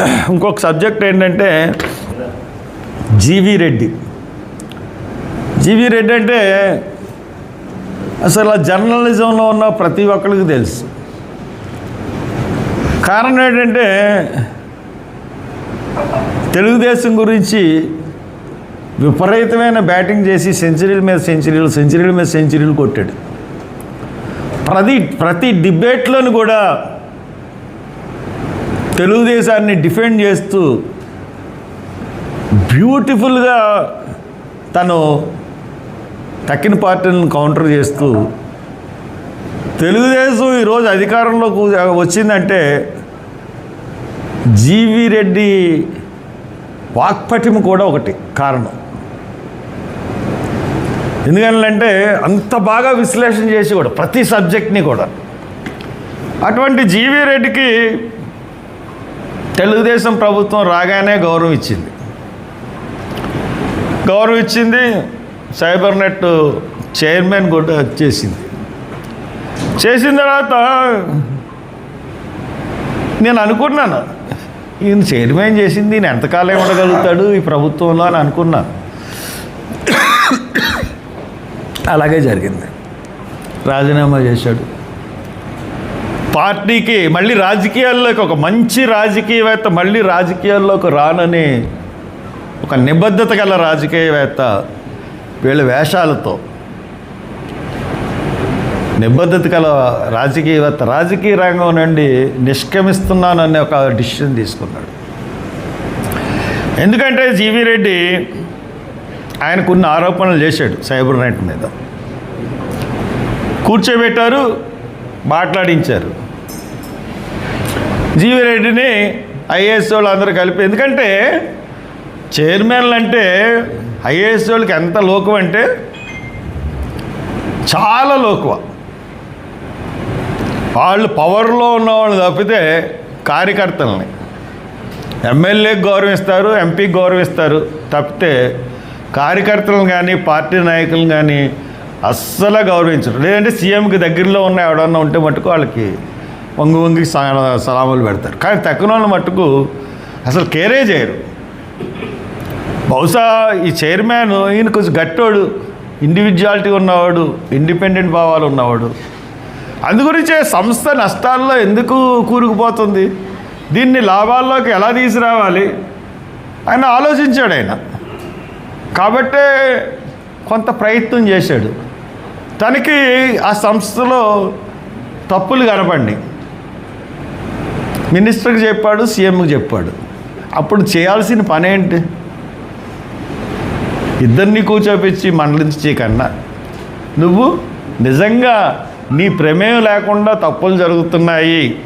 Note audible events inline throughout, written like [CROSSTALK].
[CLEARS THROAT] ఇంకొక సబ్జెక్ట్ ఏంటంటే జీవి రెడ్డి. జీవి రెడ్డి అంటే అసలు జర్నలిజంలో ఉన్న ప్రతి ఒక్కరికి తెలుసు. కారణం ఏంటంటే తెలుగుదేశం గురించి విపరీతమైన బ్యాటింగ్ చేసి సెంచరీల మీద సెంచరీలు సెంచరీల మీద సెంచరీలు కొట్టాడు. ప్రతి ప్రతి డిబేట్లోని కూడా తెలుగుదేశాన్ని డిఫెండ్ చేస్తూ బ్యూటిఫుల్గా తను తక్కిన పార్టీలను కౌంటర్ చేస్తూ తెలుగుదేశం ఈరోజు అధికారంలోకి వచ్చిందంటే జీవి రెడ్డి వాక్పటిమ కూడా ఒకటి కారణం. ఎందుకంటే అంత బాగా విశ్లేషణ చేసి కూడా ప్రతి సబ్జెక్ట్ని కూడా అటువంటి జీవి రెడ్డికి తెలుగుదేశం ప్రభుత్వం రాగానే గౌరవం ఇచ్చింది. గౌరవం ఇచ్చింది సైబర్ నెట్ చైర్మన్ కూడా చేసింది. చేసిన తర్వాత నేను అనుకున్నాను ఈయన చైర్మన్ చేసింది ఈయన ఎంతకాలం ఉండగలుగుతాడు ఈ ప్రభుత్వంలో అని అనుకున్నాను. అలాగే జరిగింది. రాజీనామా చేశాడు. పార్టీకి మళ్ళీ రాజకీయాల్లోకి ఒక మంచి రాజకీయవేత్త మళ్ళీ రాజకీయాల్లోకి రానని ఒక నిబద్ధత గల రాజకీయవేత్త వీళ్ళ వేషాలతో నిబద్ధత గల రాజకీయవేత్త రాజకీయ రంగం నుండి నిష్క్రమిస్తున్నాననే ఒక డిసిషన్ తీసుకున్నాడు. ఎందుకంటే జీవీ రెడ్డి ఆయన కొన్ని ఆరోపణలు చేశాడు సైబర్ నైట్ మీద. కూర్చోబెట్టారు మాట్లాడించారు. జీవి రెడ్డిని ఐఏఎస్ వాళ్ళు అందరూ కలిపి ఎందుకంటే చైర్మన్లు అంటే ఐఏఎస్ వాళ్ళకి ఎంత లోకువ అంటే చాలా లోకువ. వాళ్ళు పవర్లో ఉన్న వాళ్ళు తప్పితే కార్యకర్తలని. ఎమ్మెల్యేకి గౌరవిస్తారు ఎంపీకి గౌరవిస్తారు తప్పితే కార్యకర్తలను కానీ పార్టీ నాయకులను కానీ అస్సలు గౌరవించరు. లేదంటే సీఎంకి దగ్గరలో ఉన్న ఎవడన్నా ఉంటే మటుకు వాళ్ళకి వంగు వంగి సలాములు పెడతారు. కానీ తక్కువ వాళ్ళు అసలు కేరే చేయరు. బహుశా ఈ చైర్మన్ ఈయన కొంచెం గట్టోడు ఇండివిజువాలిటీ ఉన్నవాడు ఇండిపెండెంట్ భావాలు ఉన్నవాడు. అందుగురించే సంస్థ నష్టాల్లో ఎందుకు కూరుకుపోతుంది? దీన్ని లాభాల్లోకి ఎలా తీసుకురావాలి? ఆయన ఆలోచించాడు ఆయన. కాబట్టే కొంత ప్రయత్నం చేశాడు. తనకి ఆ సంస్థలో తప్పులు కనపండి మినిస్టర్కి చెప్పాడు సీఎంకి చెప్పాడు. అప్పుడు చేయాల్సిన పని ఏంటి? ఇద్దరిని కూర్చోపించి మండలించే కన్నా. నువ్వు నిజంగా నీ ప్రమేయం లేకుండా తప్పులు జరుగుతున్నాయి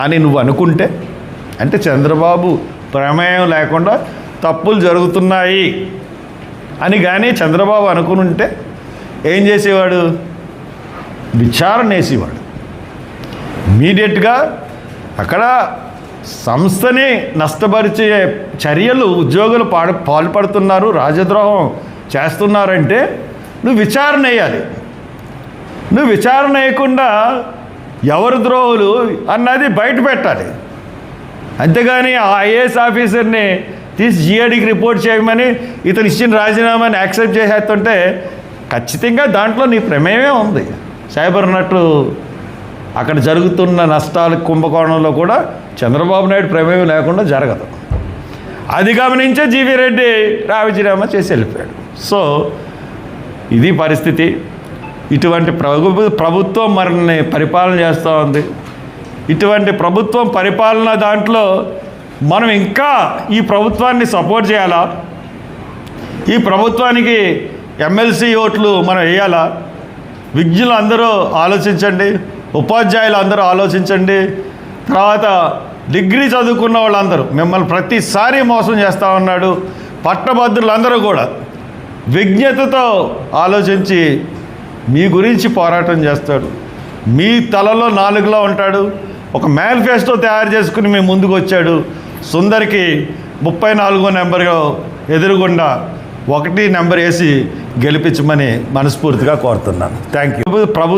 అని నువ్వు అనుకుంటే అంటే చంద్రబాబు ప్రమేయం లేకుండా తప్పులు జరుగుతున్నాయి అని కానీ చంద్రబాబు అనుకుని ఉంటే ఏం చేసేవాడు? విచారణ వేసేవాడు. ఇమీడియట్గా అక్కడ సంస్థని నష్టపరిచే చర్యలు ఉద్యోగులు పాడు పాల్పడుతున్నారు రాజద్రోహం చేస్తున్నారంటే నువ్వు విచారణ వేయాలి. నువ్వు విచారణ వేయకుండా ఎవరు ద్రోహులు అన్నది బయట పెట్టాలి. అంతేగాని ఆ ఐఏఎస్ ఆఫీసర్ని తీసి జిఐడికి రిపోర్ట్ చేయమని ఇతను ఇచ్చిన రాజీనామాని యాక్సెప్ట్ చేసేస్తుంటే ఖచ్చితంగా దాంట్లో నీ ప్రమేయమే ఉంది. సైబర్ నట్టు అక్కడ జరుగుతున్న నష్టాలు కుంభకోణంలో కూడా చంద్రబాబు నాయుడు ప్రమేయం లేకుండా జరగదు. అది గమనించే జీవీ రెడ్డి రావిజీరామా చేసి వెళ్ళిపోయాడు. సో ఇది పరిస్థితి. ఇటువంటి ప్రభు ప్రభుత్వం మనల్ని పరిపాలన చేస్తూ ఉంది. ఇటువంటి ప్రభుత్వం పరిపాలన దాంట్లో మనం ఇంకా ఈ ప్రభుత్వాన్ని సపోర్ట్ చేయాలా? ఈ ప్రభుత్వానికి ఎమ్మెల్సీ ఓట్లు మనం వేయాలా? విజ్ఞులు అందరూ ఆలోచించండి ఉపాధ్యాయులు అందరూ ఆలోచించండి. తర్వాత డిగ్రీ చదువుకున్న వాళ్ళందరూ మిమ్మల్ని ప్రతిసారి మోసం చేస్తూ ఉన్నాడు పట్టభద్రులందరూ కూడా. విజ్ఞతతో ఆలోచించి మీ గురించి పోరాటం చేస్తాడు. మీ తలలో నాలుగులో ఉంటాడు. ఒక మేనిఫెస్టో తయారు చేసుకుని మీ ముందుకు వచ్చాడు. సుందరికి ముప్పై నాలుగో నెంబర్గా ఎదురుగుండా ఒకటి నెంబర్ వేసి గెలిపించమని మనస్ఫూర్తిగా కోరుతున్నాను. Thank you Prabhu